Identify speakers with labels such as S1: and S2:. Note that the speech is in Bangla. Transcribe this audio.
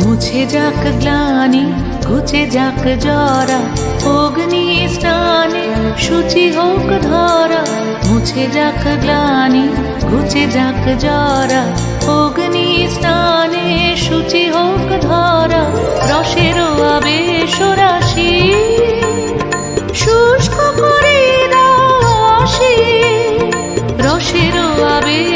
S1: মুছে যাক গ্লানি ঘুচে যাক জরা, অগ্নি স্নানে সূচি হোক ধরা। মুছে যাক গ্লানি ঘুচে যাক জরা, অগ্নি স্নানে সূচি হোক ধরা। রসের আবেশ রাশি, শুষ্ক করে দাসি রসের আবেশ